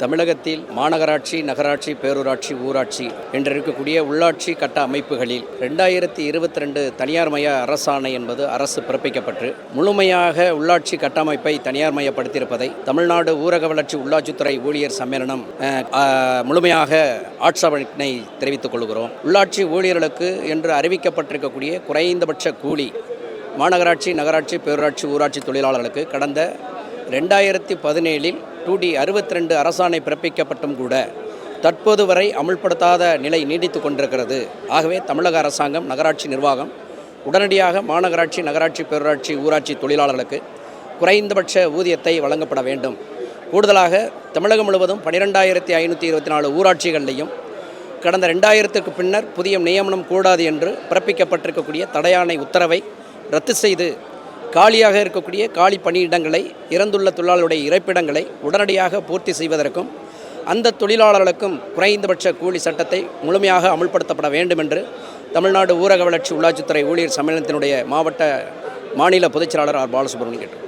தமிழகத்தில் மாநகராட்சி நகராட்சி பேரூராட்சி ஊராட்சி என்று இருக்கக்கூடிய உள்ளாட்சி கட்ட அமைப்புகளில் ரெண்டாயிரத்தி இருபத்தி ரெண்டு தனியார் மய அரசாணை என்பது அரசு பிறப்பிக்கப்பட்டு முழுமையாக உள்ளாட்சி கட்டமைப்பை தனியார் மயப்படுத்தியிருப்பதை தமிழ்நாடு ஊரக வளர்ச்சி உள்ளாட்சித்துறை ஊழியர் சம்மேளனம் முழுமையாக ஆட்சேபனை தெரிவித்துக் கொள்கிறோம். உள்ளாட்சி ஊழியர்களுக்கு என்று அறிவிக்கப்பட்டிருக்கக்கூடிய குறைந்தபட்ச கூலி மாநகராட்சி நகராட்சி பேரூராட்சி ஊராட்சி தொழிலாளர்களுக்கு கடந்த ரெண்டாயிரத்தி பதினேழில் டூ டி அறுபத்தி ரெண்டு அரசாணை பிறப்பிக்கப்பட்டும் கூட தற்போது வரை அமுல்படுத்தாத நிலை நீடித்து கொண்டிருக்கிறது. ஆகவே தமிழக அரசாங்கம் நகராட்சி நிர்வாகம் உடனடியாக மாநகராட்சி நகராட்சி பேரூராட்சி ஊராட்சி தொழிலாளர்களுக்கு குறைந்தபட்ச ஊதியத்தை வழங்கப்பட வேண்டும். கூடுதலாக தமிழகம் முழுவதும் பன்னிரெண்டாயிரத்தி ஐநூற்றி இருபத்தி நாலு ஊராட்சிகளிலையும் கடந்த ரெண்டாயிரத்துக்கு பின்னர் புதிய நியமனம் கூடாது என்று பிறப்பிக்கப்பட்டிருக்கக்கூடிய தடையாணை உத்தரவை ரத்து செய்து காலியாக இருக்கக்கூடிய காலி பணியிடங்களை இறந்துள்ள தொழிலாளருடைய இறப்பிடங்களை உடனடியாக பூர்த்தி செய்வதற்கும் அந்த தொழிலாளர்களுக்கும் குறைந்தபட்ச கூலி சட்டத்தை முழுமையாக அமுல்படுத்தப்பட வேண்டும் என்று தமிழ்நாடு ஊரக வளர்ச்சி உள்ளாட்சித்துறை ஊழியர் சம்மேளனத்தினுடைய மாவட்ட மாநில பொதுச்செயலாளர் ஆர். பாலசுப்ரமணியன் கேட்டார்